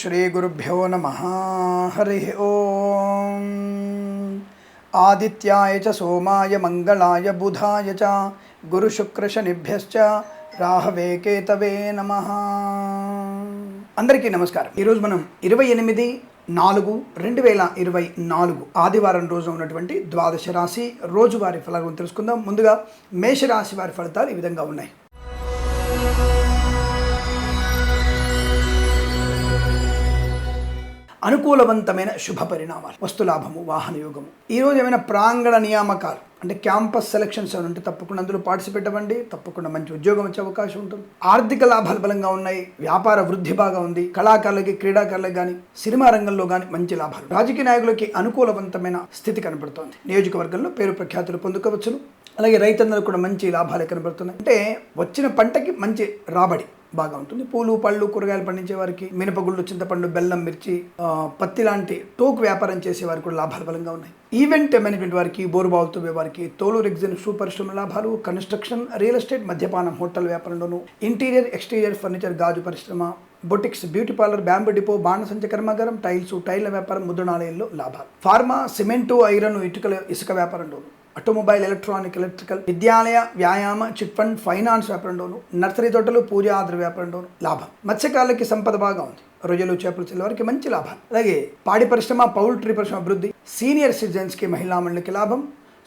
శ్రీగురుభ్యో నమ హరి ఓం ఆదిత్యాయ చ సోమాయ మంగళాయ బుధాయ చ గురుశుక్రశనిభ్యశ్చ రాహవే కేతవే నమ అందరికీ నమస్కారం. ఈరోజు మనం ఇరవై ఎనిమిది నాలుగు రెండు వేల ఇరవై నాలుగు ఆదివారం రోజు ఉన్నటువంటి ద్వాదశ రాశి రోజువారి ఫలాలను తెలుసుకుందాం. ముందుగా మేషరాశి వారి ఫలితాలు ఈ విధంగా ఉన్నాయి. అనుకూలవంతమైన శుభ పరిణామాలు వస్తులాభము వాహన యోగము ఈ రోజు ఏమైనా ప్రాంగణ నియామకాలు అంటే క్యాంపస్ సెలక్షన్స్ ఏమైనా ఉంటే తప్పకుండా అందులో పార్టిసిపేట్ అవ్వండి తప్పకుండా మంచి ఉద్యోగం వచ్చే అవకాశం ఉంటుంది. ఆర్థిక లాభాలు బలంగా ఉన్నాయి వ్యాపార వృద్ధి బాగా ఉంది కళాకారులకి క్రీడాకారులకు కానీ సినిమా రంగంలో కానీ మంచి లాభాలు. రాజకీయ నాయకులకి అనుకూలవంతమైన స్థితి కనబడుతోంది నియోజకవర్గంలో పేరు ప్రఖ్యాతులు పొందుకోవచ్చును. అలాగే రైతన్నలకు కూడా మంచి లాభాలు కనబడుతున్నాయి. అంటే వచ్చిన పంటకి మంచి రాబడి బాగా ఉంటుంది. పూలు పళ్ళు కూరగాయలు పండించే వారికి మినపగుళ్ళు చింతపండు బెల్లం మిర్చి పత్తి లాంటి టోకు వ్యాపారం చేసే వారికి కూడా లాభాలు బలంగా ఉన్నాయి. ఈవెంట్ మేనేజ్మెంట్ వారికి బోరుబావులతో వారికి తోలు ఎగ్జిన్ షూ పరిశ్రమ లాభాలు కన్స్ట్రక్షన్ రియల్ ఎస్టేట్ మద్యపానం హోటల్ వ్యాపారంలోను ఇంటీరియర్ ఎక్స్టీరియర్ ఫర్నిచర్ గాజు పరిశ్రమ boutiques beauty parlour bamboo depot బాణసంచ కర్మాగారం టైల్స్ టైల్ల వ్యాపారం ముద్రణాలయంలో లాభాలు. ఫార్మా సిమెంటు ఐరన్ ఇటుకల ఇసుక వ్యాపారంలోను ఆటోమొబైల్ ఎలక్ట్రానిక్ ఎలక్ట్రికల్ విద్యాలయ వ్యాయామ చిట్ ఫండ్ ఫైనాన్స్ వ్యాపారంలోను నర్సరీ తోటలు పూజ ఆధార వ్యాపారంలోను లాభం. మత్స్యకారులకి సంపద బాగా ఉంది. రొయ్యలు చేపలు చెల్లె వారికి మంచి లాభాలు అలాగే పాడి పరిశ్రమ పౌల్ట్రీ పరిశ్రమ అభివృద్ధి సీనియర్ సిటిజన్స్కి మహిళా మండలికి లాభం.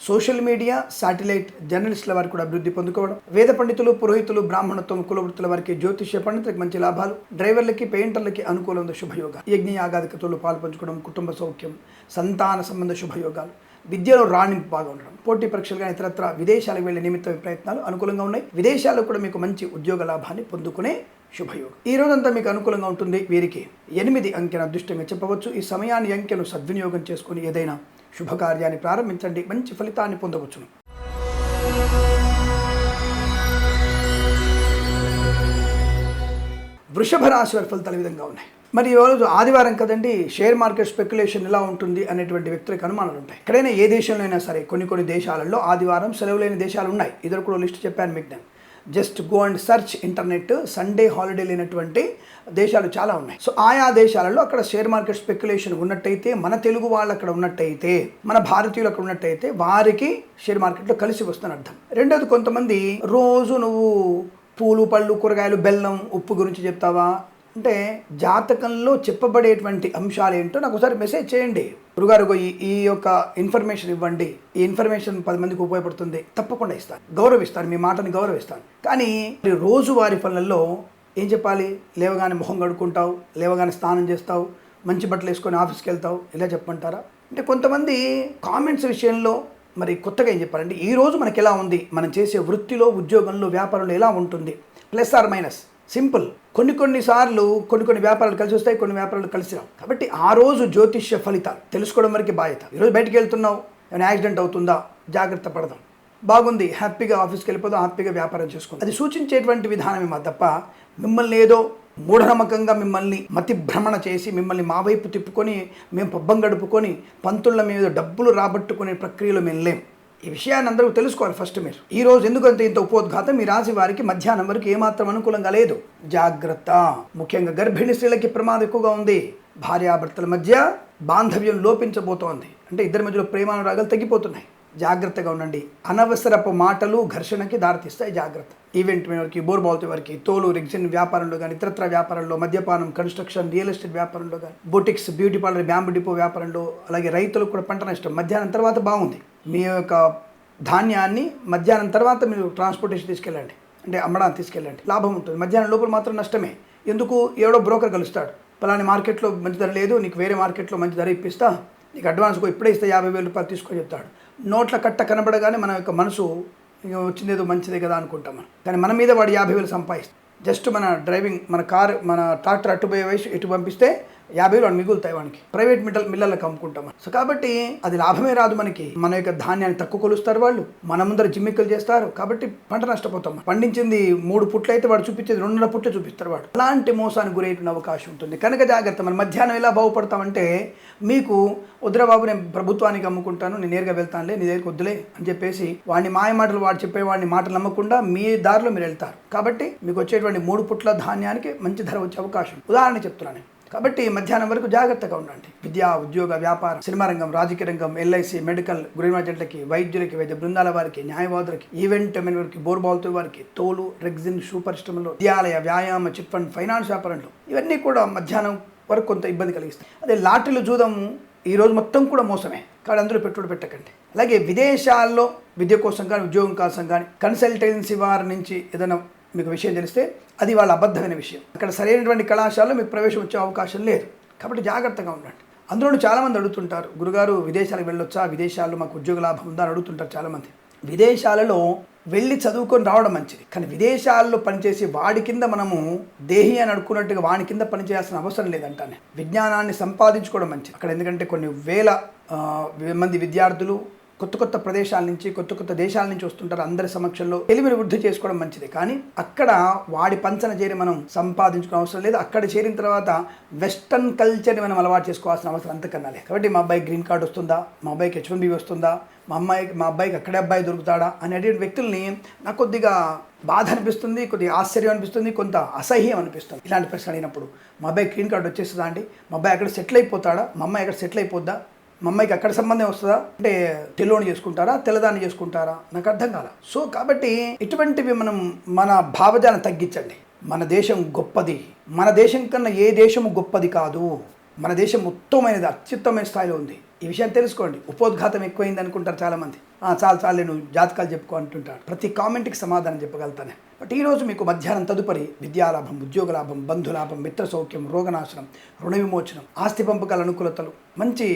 సోషల్ మీడియా శాటిలైట్ జర్నలిస్టుల వారికి కూడా అభివృద్ధి పొందుకోవడం. వేద పండితులు పురోహితులు బ్రాహ్మణత్వం కులవృత్తుల వారికి జ్యోతిష్య పండితులకు మంచి లాభాలు. డ్రైవర్లకి పెయింటర్లకి అనుకూలంగా శుభయోగ యజ్ఞ యాగాదికతలు పాల్పంచుకోవడం కుటుంబ సౌఖ్యం సంతాన సంబంధ శుభయోగాలు. విద్యలో రాణింపు బాగా ఉండడం పోటీ పరీక్షలు కానీ ఇతరత్ర విదేశాలకు వెళ్ళే నిమిత్తం ప్రయత్నాలు అనుకూలంగా ఉన్నాయి. విదేశాల్లో కూడా మీకు మంచి ఉద్యోగ లాభాన్ని పొందుకునే శుభయోగం. ఈ రోజంతా మీకు అనుకూలంగా ఉంటుంది. వీరికి ఎనిమిది అంకెను అదృష్టంగా చెప్పవచ్చు. ఈ సమయాన్ని అంకెను సద్వినియోగం చేసుకుని ఏదైనా శుభకార్యాన్ని ప్రారంభించండి. మంచి ఫలితాన్ని పొందవచ్చును. వృషభ రాశి వారి ఫలితాలు విధంగా ఉన్నాయి. మరి ఈరోజు ఆదివారం కదండి షేర్ మార్కెట్ స్పెక్యులేషన్ ఎలా ఉంటుంది అనేటువంటి వ్యక్తులకు అనుమానాలు ఉంటాయి. ఎక్కడైనా ఏ దేశంలో అయినా సరే కొన్ని కొన్ని దేశాలలో ఆదివారం సెలవు లేని దేశాలు ఉన్నాయి. ఇద్దరు కూడా లిస్ట్ చెప్పాను మీకు నేను. Just go and search internet Sunday holiday లేనటువంటి దేశాలు చాలా ఉన్నాయి. సో ఆయా దేశాలలో అక్కడ షేర్ మార్కెట్ స్పెక్యులేషన్ ఉన్నట్టయితే మన తెలుగు వాళ్ళు అక్కడ ఉన్నట్టయితే మన భారతీయులు అక్కడ ఉన్నట్టయితే వారికి షేర్ మార్కెట్లో కలిసి వస్తుందని అర్థం. రెండోది కొంతమంది రోజు నువ్వు పూలు పళ్ళు కూరగాయలు బెల్లం ఉప్పు గురించి చెప్తావా? అంటే జాతకంలో చెప్పబడేటువంటి అంశాలు ఏంటో నాకు ఒకసారి మెసేజ్ చేయండి. గురుగారు ఈ ఈ యొక్క ఇన్ఫర్మేషన్ ఇవ్వండి. ఈ ఇన్ఫర్మేషన్ పది మందికి ఉపయోగపడుతుంది. తప్పకుండా ఇస్తాను. గౌరవిస్తాను. మీ మాటని గౌరవిస్తాను. కానీ రోజువారి పనులలో ఏం చెప్పాలి? లేవగానే మొహం కడుక్కుంటావు లేవగానే స్నానం చేస్తావు మంచి బట్టలు వేసుకొని ఆఫీస్కి వెళ్తావు. ఇలా చెప్పమంటారా? అంటే కొంతమంది కామెంట్స్ విషయంలో మరి కొత్తగా ఏం చెప్పాలంటే ఈ రోజు మనకి ఎలా ఉంది? మనం చేసే వృత్తిలో ఉద్యోగంలో వ్యాపారంలో ఎలా ఉంటుంది? Plus or minus. సింపుల్. కొన్ని కొన్ని సార్లు కొన్ని కొన్ని వ్యాపారాలు కలిసి వస్తాయి కొన్ని వ్యాపారాలు కలిసి రావు. కాబట్టి ఆ రోజు జ్యోతిష్య ఫలితాలు తెలుసుకోవడం వరకు బాధ్యత. ఈరోజు బయటకు వెళ్తున్నావు ఏమైనా యాక్సిడెంట్ అవుతుందా? జాగ్రత్త పడదాం. బాగుంది హ్యాపీగా ఆఫీస్కి వెళ్ళిపోదాం హ్యాపీగా వ్యాపారం చేసుకుందాం. అది సూచించేటువంటి విధానమేమో తప్ప మిమ్మల్ని ఏదో మూఢనమ్మకంగా మిమ్మల్ని మతి భ్రమణ చేసి మిమ్మల్ని మా వైపు తిప్పుకొని మేము పబ్బం గడుపుకొని పంతుళ్ళ మీద డబ్బులు రాబట్టుకునే ప్రక్రియలో మేము లేం. ఈ విషయాన్ని అందరూ తెలుసుకోవాలి ఫస్ట్ మీరు. ఈ రోజు ఎందుకంటే ఇంత ఉపోద్ఘాతం? మీ రాశి వారికి మధ్యాహ్నం వరకు ఏమాత్రం అనుకూలంగా లేదు. జాగ్రత్త. ముఖ్యంగా గర్భిణీ స్త్రీలకి ప్రమాదం ఎక్కువగా ఉంది. భార్యాభర్తల మధ్య బాంధవ్యం లోపించబోతోంది. అంటే ఇద్దరి మధ్యలో ప్రేమానురాగాలు తగ్గిపోతున్నాయి. జాగ్రత్తగా ఉండండి. అనవసరపు మాటలు ఘర్షణకి దారితీస్తాయి. జాగ్రత్త. ఈవెంట్ వారికి బోర్బాల్తో వారికి తోలు రెగ్జిన్ వ్యాపారంలో కానీ ఇతరత్ర వ్యాపారంలో మద్యపానం కన్స్ట్రక్షన్ రియల్ ఎస్టేట్ వ్యాపారంలో కానీ boutiques beauty parlour bamboo depot వ్యాపారంలో అలాగే రైతులకు కూడా పంట నష్టం. మధ్యాహ్నం తర్వాత బాగుంది. మీ యొక్క ధాన్యాన్ని మధ్యాహ్నం తర్వాత మీరు ట్రాన్స్పోర్టేషన్ తీసుకెళ్ళండి. అంటే అమ్మడానికి తీసుకెళ్ళండి. లాభం ఉంటుంది. మధ్యాహ్నం లోపల మాత్రం నష్టమే. ఎందుకు? ఏడో బ్రోకర్ కలుస్తాడు. పలాని మార్కెట్లో మంచి ధర లేదు. నీకు వేరే మార్కెట్లో మంచి ధర ఇప్పిస్తా. నీకు అడ్వాన్స్ కూడా ఇప్పుడే ఇస్తే యాభై వేల రూపాయలు తీసుకొని చెప్తాడు. నోట్ల కట్ట కనబడగానే మన యొక్క మనసు వచ్చిందేదో మంచిదే కదా అనుకుంటాం మనం. కానీ మన మీద వాడు యాభై వేలు సంపాదిస్తాం జస్ట్ మన డ్రైవింగ్ మన కార్ మన ట్రాక్టర్ అటు పోయే వయసు ఇటు పంపిస్తే యాభై వేలు మిగులుతాయి వానికి. ప్రైవేట్ మిట్టల్ మిల్లర్లకు అమ్ముకుంటాం సో కాబట్టి అది లాభమే రాదు మనకి. మన యొక్క ధాన్యాన్ని తక్కువ కొలుస్తారు వాళ్ళు. మన ముందర జిమ్మిక్కలు చేస్తారు. కాబట్టి పంట నష్టపోతాం పండించింది మూడు పుట్లు అయితే వాడు చూపించేది రెండున్నర పుట్లు చూపిస్తారు వాడు. అలాంటి మోసానికి గురయ్యేటువంటి అవకాశం ఉంటుంది. కనుక జాగ్రత్త. మనం మధ్యాహ్నం ఎలా బాగుపడతామంటే మీకు వద్దురా నేను ప్రభుత్వానికి అమ్ముకుంటాను. నేను నేరుగా వెళ్తానులే నీ దగ్గరికి వద్దులే అని చెప్పేసి వాడిని మాయ మాటలు వాడు చెప్పే వాడిని మాటలు నమ్మకుండా మీ దారిలో మీరు వెళ్తారు. కాబట్టి మీకు వచ్చేటువంటి మూడు పుట్ల ధాన్యానికి మంచి ధర వచ్చే అవకాశం ఉదాహరణ చెప్తున్నాను కాబట్టి మధ్యాహ్నం వరకు జాగ్రత్తగా ఉండండి. విద్య ఉద్యోగ వ్యాపారం సినిమా రంగం రాజకీయ రంగం ఎల్ఐసి మెడికల్ గురిమాజెంట్లకి వైద్యులకి వైద్య బృందాల వారికి న్యాయవాదులకి ఈవెంట్ వారికి బోర్బాల్తో వారికి తోలు రెగ్జిన్ షూ పరిశ్రమలో విద్యాలయ వ్యాయామ చిట్ ఫండ్ ఫైనాన్స్ వ్యాపారంలో ఇవన్నీ కూడా మధ్యాహ్నం వరకు కొంత ఇబ్బంది కలిగిస్తాయి. అదే లాటరీలు చూడము ఈ రోజు మొత్తం కూడా మోసమే. కాబట్టి అందులో పెట్టుబడి పెట్టకండి. అలాగే విదేశాల్లో విద్య కోసం కానీ ఉద్యోగం కోసం కానీ కన్సల్టెన్సీ వారి నుంచి ఏదైనా మీకు విషయం తెలిస్తే అది వాళ్ళ అబద్ధమైన విషయం. అక్కడ సరైనటువంటి కళాశాలలో మీకు ప్రవేశం వచ్చే అవకాశం లేదు. కాబట్టి జాగ్రత్తగా ఉండండి. అందులో చాలామంది అడుగుతుంటారు గురుగారు విదేశాలకు వెళ్ళొచ్చా? విదేశాల్లో మాకు ఉద్యోగ లాభం ఉందా? అని అడుగుతుంటారు చాలామంది. విదేశాలలో వెళ్ళి చదువుకొని రావడం మంచిది. కానీ విదేశాల్లో పనిచేసి వాడి కింద మనము దేహి అని అనుకున్నట్టుగా వాడి కింద పనిచేయాల్సిన అవసరం లేదంటానే. విజ్ఞానాన్ని సంపాదించుకోవడం మంచిది. అక్కడ ఎందుకంటే కొన్ని వేల మంది విద్యార్థులు కొత్త కొత్త ప్రదేశాల నుంచి కొత్త కొత్త దేశాల నుంచి వస్తుంటారు అందరి సమక్షంలో. తెలివిని వృద్ధి చేసుకోవడం మంచిది. కానీ అక్కడ వాడి పంచన చేరి మనం సంపాదించుకునే అవసరం లేదు. అక్కడ చేరిన తర్వాత వెస్టర్న్ కల్చర్ని మనం అలవాటు చేసుకోవాల్సిన అవసరం అంతకన్నా లేదు. కాబట్టి మా అబ్బాయి గ్రీన్ కార్డ్ వస్తుందా? మా అబ్బాయికి హెచ్ వన్ బి వస్తుందా? మా అమ్మాయికి మా అబ్బాయికి అక్కడే అబ్బాయి దొరుకుతాడా? అనేటువంటి వ్యక్తుల్ని నాకు కొద్దిగా బాధ అనిపిస్తుంది కొద్దిగా ఆశ్చర్యం అనిపిస్తుంది కొంత అసహ్యం అనిపిస్తుంది. ఇలాంటి ప్రశ్న అడిగినప్పుడు మా అబ్బాయి గ్రీన్ కార్డ్ వచ్చేస్తుందా అండి? మా అబ్బాయి అక్కడ సెటిల్ అయిపోతాడా? మా అమ్మాయి అక్కడ సెటిల్ అయిపోద్దా? మా అమ్మాయికి అక్కడ సంబంధం వస్తుందా? అంటే తెల్లోని చేసుకుంటారా? తెల్లదాన్ని చేసుకుంటారా? నాకు అర్థం కాల. సో కాబట్టి ఇటువంటివి మనం మన భావజాలను తగ్గించండి. మన దేశం గొప్పది. మన దేశం కన్నా ఏ దేశము గొప్పది కాదు. మన దేశం ఉత్తమమైనది అత్యుత్తమైన స్థాయిలో ఉంది. ఈ విషయం తెలుసుకోండి. ఉపోద్ఘాతం ఎక్కువైంది అనుకుంటారు చాలామంది చాలు చాలు నేను జాతకాలు చెప్పుకో అంటుంటారు. ప్రతి కామెంట్కి సమాధానం చెప్పగలుగుతానే. బట్ ఈరోజు మీకు మధ్యాహ్నం తదుపరి విద్యాలాభం ఉద్యోగ లాభం బంధులాభం మిత్ర సౌఖ్యం రోగనాశనం రుణ విమోచనం ఆస్తి పంపకాల అనుకూలతలు మంచి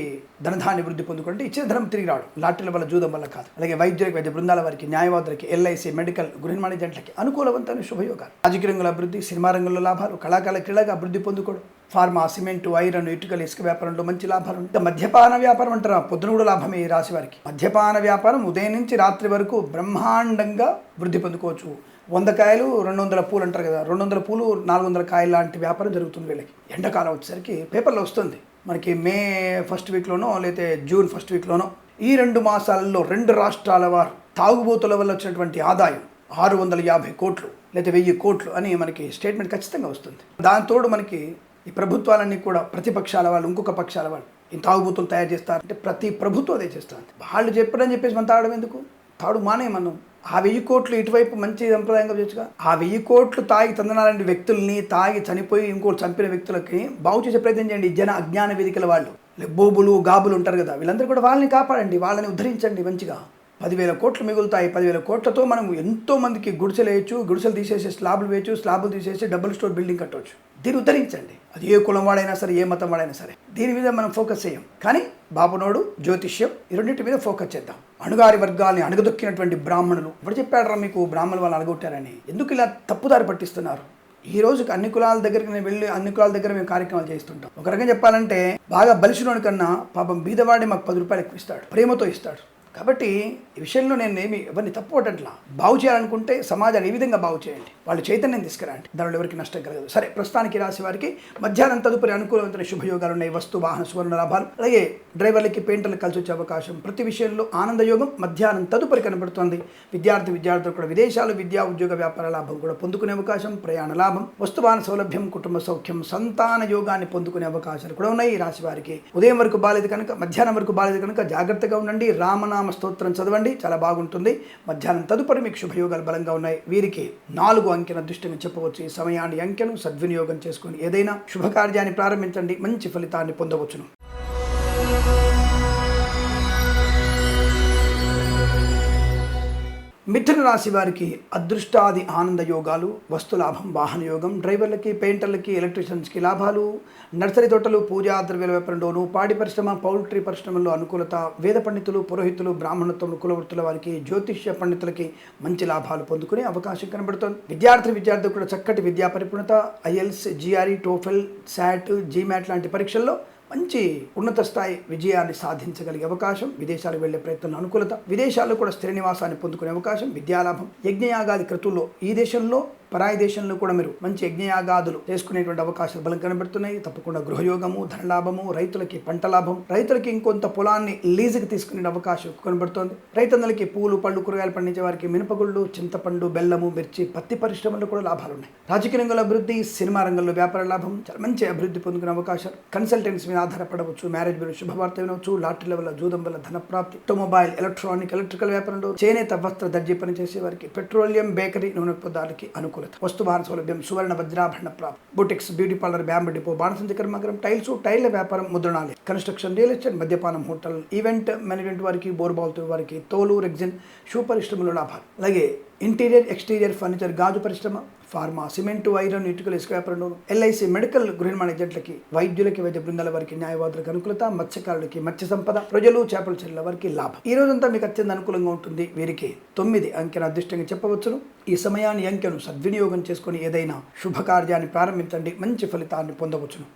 ధనధాన్ని వృద్ధి పొందుకుంటే ఇచ్చిన ధనం తిరిగి రావడం లాటరీల వల్ల జూదం వల్ల కాదు. అలాగే వైద్యులకు వైద్య బృందాల వారికి న్యాయవాదులకి ఎల్ఐసి మెడికల్ గృహ మేనేజెంట్లకి అనుకూలవంతమైన శుభయోగాలు. రాజకీయ రంగంలో అభివృద్ధి సినిమా రంగంలో లాభాలు కళాకాల క్రీడగా అభివృద్ధి పొందుకోవడం ఫార్మా సిమెంట్ ఐరన్ ఇటుకలు ఇసుక వ్యాపారంలో మంచి లాభాలు ఉంటాయి మద్యపాన వ్యాపారం అంటారా? పొద్దున కూడా లాభమే ఈ రాశి వారికి. మద్యపాన వ్యాపారం ఉదయం నుంచి రాత్రి వరకు బ్రహ్మాండంగా వృద్ధి పొందుకోవచ్చు. వంద కాయలు రెండు వందల పూలు అంటారు కదా రెండు వందల పూలు నాలుగు వందల కాయలు లాంటి వ్యాపారం జరుగుతుంది వీళ్ళకి. ఎండాకాలం వచ్చేసరికి పేపర్లో వస్తుంది. మనకి మే ఫస్ట్ వీక్లోనో లేకపోతే జూన్ ఫస్ట్ వీక్లోనో ఈ రెండు మాసాలలో రెండు రాష్ట్రాల వారు తాగుబోతుల వల్ల వచ్చినటువంటి ఆదాయం ఆరు వందల యాభై కోట్లు లేదా వెయ్యి కోట్లు అని మనకి స్టేట్మెంట్ ఖచ్చితంగా వస్తుంది. దానితోడు మనకి ఈ ప్రభుత్వాలన్నీ కూడా ప్రతిపక్షాల వాళ్ళు ఇంకొక పక్షాల వాళ్ళు ఈ తాగుబోతులు తయారు చేస్తారు. అంటే ప్రతి ప్రభుత్వం అదే చేస్తుంది. వాళ్ళు చెప్పడని చెప్పేసి మనం తాగడం ఎందుకు? తాడు మానే మనం ఆ వెయ్యి కోట్లు ఇటువైపు మంచి సంప్రదాయంగా చేయొచ్చుగా? ఆ వెయ్యి కోట్లు తాగి తందనాలంటి వ్యక్తుల్ని తాగి చనిపోయి ఇంకోటి చంపిన వ్యక్తులకి బాగు చేసే ప్రయత్నం చేయండి జన అజ్ఞాన వేదికల వాళ్ళు. బోబులు గాబులు ఉంటారు కదా వీళ్ళందరూ కూడా వాళ్ళని కాపాడండి వాళ్ళని ఉద్ధరించండి మంచిగా. పదివేల కోట్లు మిగులుతాయి. పదివేల కోట్లతో మనం ఎంతో మందికి గుడిసెలు వేయచ్చు గుడిసెలు తీసేసి స్లాబులు వేయచ్చు స్లాబులు తీసేసి డబుల్ స్టోర్ బిల్డింగ్ కట్టవచ్చు దీన్ని ఉద్ధరించండి. అది ఏ కులం వాడైనా సరే ఏ మతం వాడైనా సరే. దీని మీద మనం ఫోకస్ చేయం. కానీ బాబునోడు జ్యోతిష్యం ఈ రెండింటి మీద ఫోకస్ చేద్దాం. అణుగారి వర్గాల్ని అణగదొక్కినటువంటి బ్రాహ్మణులు ఇప్పుడు చెప్పాడరా మీకు బ్రాహ్మణులు వాళ్ళు అడగొట్టారని ఎందుకు ఇలా తప్పుదారి పట్టిస్తున్నారు? ఈ రోజుకి అన్ని కులాల దగ్గరికి నేను వెళ్ళి అన్ని కులాల దగ్గర మేము కార్యక్రమాలు చేస్తుంటాం. ఒక రకంగా చెప్పాలంటే బాగా బలిసినోడి కన్నా పాపం బీదవాడి మాకు పది రూపాయలు ఎక్కువ ఇస్తాడు. ప్రేమతో ఇస్తాడు. కాబట్టి ఈ విషయంలో నేను ఏమి ఎవరిని తప్పుపట్టట్లా బాగు చేయాలనుకుంటే సమాజాన్ని ఏ విధంగా బాగు చేయండి వాళ్ళు చైతన్యం తీసుకురండి. దానిలో ఎవరికి నష్టం కలగదు. సరే ప్రస్తుతానికి రాసి రాశి వారికి మధ్యాహ్నం తదుపరి అనుకూలమైన శుభయోగాలు ఉన్నాయి. వస్తు వాహన సువర్ణ లాభాలు. అలాగే డ్రైవర్లకి పెయింటర్లకు కలిసి వచ్చే అవకాశం. ప్రతి విషయంలో ఆనందయోగం మధ్యాహ్నం తదుపరి కనబడుతోంది. విద్యార్థి విద్యార్థులు కూడా విదేశాలు విద్యా ఉద్యోగ వ్యాపార లాభం కూడా పొందుకునే అవకాశం ప్రయాణ లాభం వస్తువాహన సౌలభ్యం కుటుంబ సౌఖ్యం సంతాన యోగాన్ని పొందుకునే అవకాశాలు కూడా ఉన్నాయి ఈ రాశి వారికి. ఉదయం వరకు బాలేదు కనుక మధ్యాహ్నం వరకు బాలేదు కనుక జాగ్రత్తగా ఉండండి. రామనామ స్తోత్రం చదవండి చాలా బాగుంటుంది. మధ్యాహ్నం తదుపరి మీకు శుభయోగాలు బలంగా ఉన్నాయి. వీరికి నాలుగు అంకెన దృష్టిని చెప్పవచ్చు. ఈ సమయాన్ని అంకెను సద్వినియోగం చేసుకొని ఏదైనా శుభకార్యాన్ని ప్రారంభించండి. మంచి ఫలితాన్ని పొందవచ్చును. మిథున రాశి వారికి అదృష్టాది ఆనంద యోగాలు వస్తులాభం వాహన యోగం డ్రైవర్లకి పెయింటర్లకి ఎలక్ట్రీషియన్స్కి లాభాలు నర్సరీ తోటలు పూజా ద్రవ్యాల వ్యాపారంలోను పాడి పరిశ్రమ పౌల్ట్రీ పరిశ్రమల్లో అనుకూలత వేద పండితులు పురోహితులు బ్రాహ్మణత్వం కులవృత్తుల వారికి జ్యోతిష్య పండితులకి మంచి లాభాలు పొందుకునే అవకాశం కనబడుతుంది. విద్యార్థి విద్యార్థులు కూడా చక్కటి విద్యా పరిపూర్ణత IELTS GRE TOEFL SAT GMAT లాంటి పరీక్షల్లో మంచి ఉన్నత స్థాయి విజయాన్ని సాధించగలిగే అవకాశం విదేశాలకు వెళ్ళే ప్రయత్నం అనుకూలత విదేశాల్లో కూడా స్థిర నివాసాన్ని పొందుకునే అవకాశం విద్యాలాభం యజ్ఞయాగాది క్రతువుల్లో ఈ దేశంలో పరాయి దేశంలో కూడా మీరు మంచి యజ్ఞయాగాదులు చేసుకునేటువంటి అవకాశాలు బలం కనబడుతున్నాయి. తప్పకుండా గృహయోగము ధనలాభము రైతులకి పంట లాభం రైతులకి ఇంకొంత పొలాన్ని లీజుకి తీసుకునే అవకాశం కనబడుతోంది. రైతన్నలకి పూలు పళ్ళు కూరగాయలు పండించే వారికి మినపగుళ్ళు చింతపండు బెల్లము మిర్చి పత్తి పరిశ్రమలో కూడా లాభాలు ఉన్నాయి రాజకీయ రంగంలో అభివృద్ధి సినిమా రంగంలో వ్యాపార లాభం చాలా మంచి అభివృద్ధి పొందుకునే అవకాశాలు. కన్సల్టెంట్స్ మీద ఆధారపడవచ్చు మ్యారేజ్ మీద శుభవార్త వినవచ్చు లాటరీల వల్ల జూదం వల్ల ధన ప్రాప్తి ఆటోమొబైల్ ఎలక్ట్రానిక్ ఎలక్ట్రికల్ వ్యాపారంలో చేనేత వస్త్ర దర్జీ పనిచేసే వారికి పెట్రోలియం బేకరీ నూనె పదార్థాలకి అనుకూలత. వస్తు సౌలభ్యం సువర్ణ వజ్రాభరణ ప్రాప్తి. Boutiques beauty parlour bamboo depot బాణసంచ కర్మాగారం టైల్స్ టైల్ల వ్యాపారం ముద్రణాలయం. కన్స్ట్రక్షన్ రియల్ ఎస్టేట్ మద్యపానం హోటల్ ఈవెంట్ మేనేజ్మెంట్ వారికి బోర్బాల్తో వారికి తోలు రెగ్జిన్ షూ పరిశ్రమలో లాభాలు. అలాగే ఇంటీరియర్ ఎక్స్టీరియర్ ఫర్నిచర్ గాజు పరిశ్రమ ఫార్మా సిమెంట్ ఐరన్ ఇటుకలు ఇసుక వ్యాపారంలో ఎల్ఐసి మెడికల్ గృహ ఏజెంట్లకి వైద్యులకి వైద్య బృందాల వారికి న్యాయవాదులకు అనుకూలత మత్స్యకారులకి మత్స్య సంపద ప్రజలు చేపల చెల్లెల వారికి లాభం. ఈ రోజంతా మీకు అత్యంత అనుకూలంగా ఉంటుంది. వీరికి తొమ్మిది అంకెను అదృష్టంగా చెప్పవచ్చును. ఈ సమయాన్ని అంకెను సద్వినియోగం చేసుకుని ఏదైనా శుభకార్యాన్ని ప్రారంభించండి. మంచి ఫలితాన్ని పొందవచ్చును.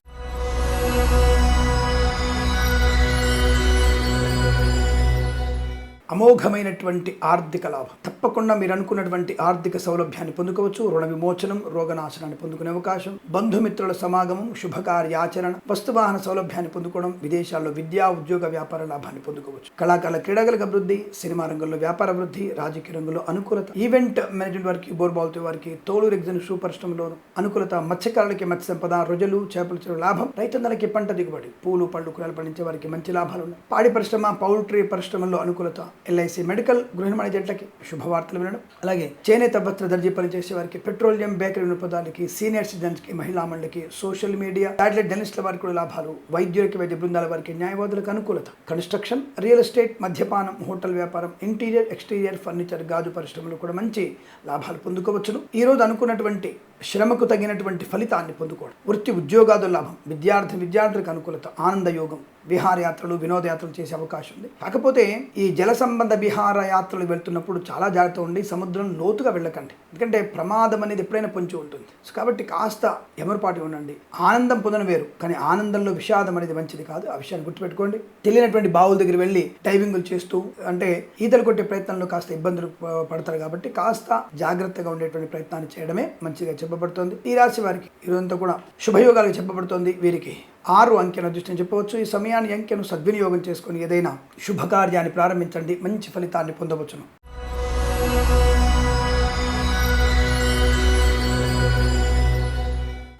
అమోఘమైనటువంటి ఆర్థిక లాభం. తప్పకుండా మీరు అనుకున్నటువంటి ఆర్థిక సౌలభ్యాన్ని పొందుకోవచ్చు. రుణ విమోచనం రోగనాశనాన్ని పొందుకునే అవకాశం బంధుమిత్రుల సమాగమం శుభకార్యాచరణ వస్తువాహన సౌలభ్యాన్ని పొందుకోవడం విదేశాల్లో విద్యా ఉద్యోగ వ్యాపార లాభాన్ని పొందుకోవచ్చు. కళాకారుల క్రీడలకు అభివృద్ధి సినిమా రంగంలో వ్యాపార అభివృద్ధి రాజకీయ రంగంలో అనుకూలత ఈవెంట్ మేనేజ్మెంట్ వారికి బోర్బాల్తో వారికి తోలు రెగ్జిన్ షూ పరిశ్రమలోను అనుకూలత మత్స్యకారులకి మత్స్య సంపద రొజలు చేపల చెరువు లాభం రైతన్నలకి పంట దిగుబడి. పూలు పళ్ళు కూరలు పండించే వారికి మంచి లాభాలు ఉన్నాయి. పాడి పరిశ్రమ పౌల్ట్రీ పరిశ్రమల్లో అనుకూలత ఎల్ఐసి మెడికల్ గృహిణి ఏజెంట్లకి జట్లకి శుభవార్తలు వినడం. అలాగే చేనేత వస్త్ర దర్జీ పనిచేసే వారికి పెట్రోలియం బేకరీ వినోదాలకి సీనియర్ సిటిజన్స్కి మహిళా మండలికి సోషల్ మీడియా శాటిలైట్ జర్నలిస్టుల వారికి కూడా లాభాలు. వైద్యులకి వైద్య బృందాల వారికి న్యాయవాదులకు అనుకూలత. కన్స్ట్రక్షన్ రియల్ ఎస్టేట్ మద్యపానం హోటల్ వ్యాపారం ఇంటీరియర్ ఎక్స్టీరియర్ ఫర్నిచర్ గాజు పరిశ్రమలు కూడా మంచి లాభాలు పొందుకోవచ్చును. ఈ రోజు అనుకున్నటువంటి శ్రమకు తగినటువంటి ఫలితాన్ని పొందుకోవడం. వృత్తి ఉద్యోగాదుల లాభం విద్యార్థి విద్యార్థులకు అనుకూలత ఆనందయోగం విహారయాత్రలు వినోదయాత్రలు చేసే అవకాశం ఉంది. కాకపోతే ఈ జల సంబంధ విహారయాత్రలు వెళ్తున్నప్పుడు చాలా జాగ్రత్త ఉండి సముద్రం లోతుగా వెళ్ళకండి. ఎందుకంటే ప్రమాదం అనేది ఎప్పుడైనా పొంచి ఉంటుంది. సో కాబట్టి కాస్త ఎమరపాటు ఉండండి. ఆనందం పొందడం వేరు కానీ ఆనందంలో విషాదం అనేది మంచిది కాదు. ఆ విషయాన్ని గుర్తుపెట్టుకోండి. తెలియనటువంటి బావుల దగ్గర వెళ్ళి డైవింగ్లు చేస్తూ అంటే ఈతలు కొట్టే ప్రయత్నంలో కాస్త ఇబ్బందులు పడతారు కాబట్టి కాస్త జాగ్రత్తగా ఉండేటువంటి ప్రయత్నాన్ని చేయడమే మంచిగా చెప్పబడుతోంది. ఈ రాశి వారికి ఈరోజంతా కూడా శుభయోగాలు చెప్పబడుతోంది. వీరికి ఆరు అంకెను దృష్టిని చెప్పవచ్చు. ఈ సమయాన్ని అంకెను సద్వినియోగం చేసుకొని ఏదైనా శుభకార్యాన్ని ప్రారంభించండి. మంచి ఫలితాన్ని పొందవచ్చును.